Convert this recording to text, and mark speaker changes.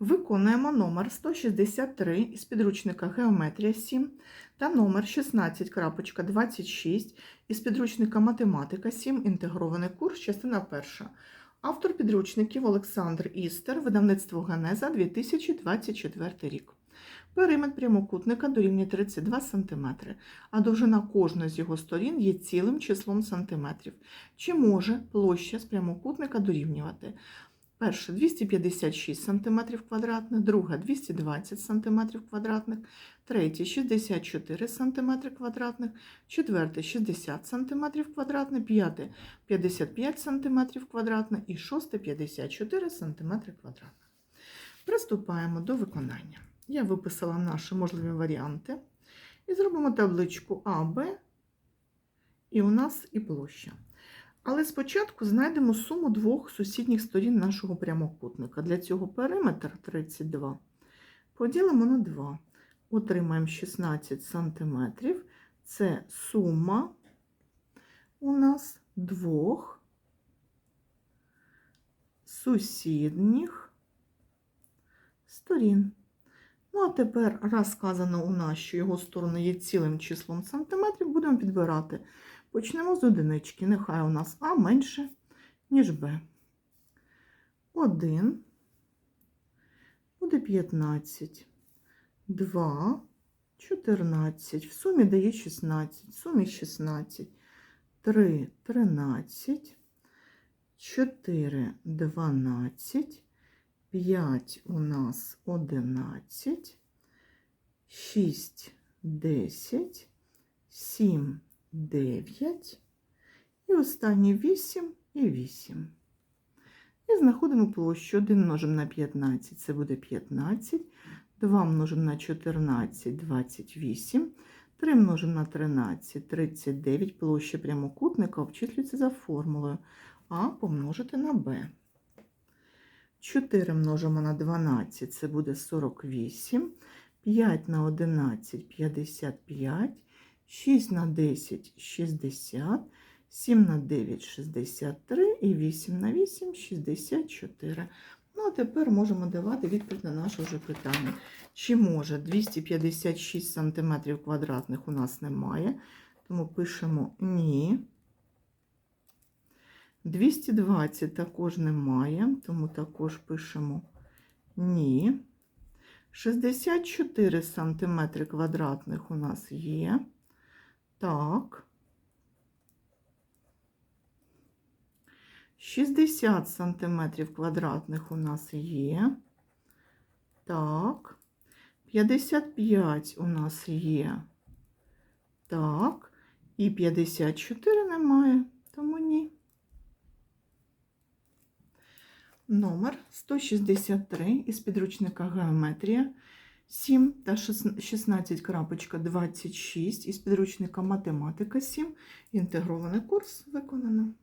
Speaker 1: Виконуємо номер 163 із підручника Геометрія 7 та номер 16.26 із підручника Математика 7. Інтегрований курс, частина перша. Автор підручників Олександр Істер, видавництво Генеза 2024 рік. Периметр прямокутника дорівнює 32 см, а довжина кожної з його сторін є цілим числом сантиметрів. Чи може площа з прямокутника дорівнювати? Перше 256 см квадратних, друге 220 см квадратних, третє 64 см квадратних, четверте 60 см квадратних, п'яте 55 см квадратних і шосте 54 см квадратних. Приступаємо до виконання. Я виписала наші можливі варіанти і зробимо табличку А, Б, і у нас і площа. Але спочатку знайдемо суму двох сусідніх сторін нашого прямокутника. Для цього периметр 32 поділимо на 2. Отримаємо 16 см. Це сума у нас двох сусідніх сторін. Ну, а тепер, раз сказано у нас, що його сторони є цілим числом сантиметрів, будемо підбирати. Почнемо з одинички. Нехай у нас А менше, ніж Б. 1 буде 15. 2, 14. В сумі дає 16. В сумі 16. 3, 13. 4, 12. 5 у нас 11. 6, 10. 7, 9 і останні 8 і 8. І знаходимо площу 1 множимо на 15, це буде 15, 2 множимо на 14, 28, 3 множимо на 13, 39. Площа прямокутника обчислюється за формулою А помножити на Б. 4 множимо на 12, це буде 48, 5 на 11 – 55, 6 на 10 – 60, 7 на 9 – 63 і 8 на 8 – 64. Ну, а тепер можемо давати відповідь на наше вже питання. Чи може 256 см квадратних у нас немає, тому пишемо ні. 220 також немає, тому також пишемо ні. 64 см квадратних у нас є. Так. 60 сантиметрів квадратних у нас є. Так. 55 у нас є. Так. І 54 немає, тому ні. Номер 163 із підручника Геометрія 7 та 16.26 із підручника Математика 7. Інтегрований курс виконано.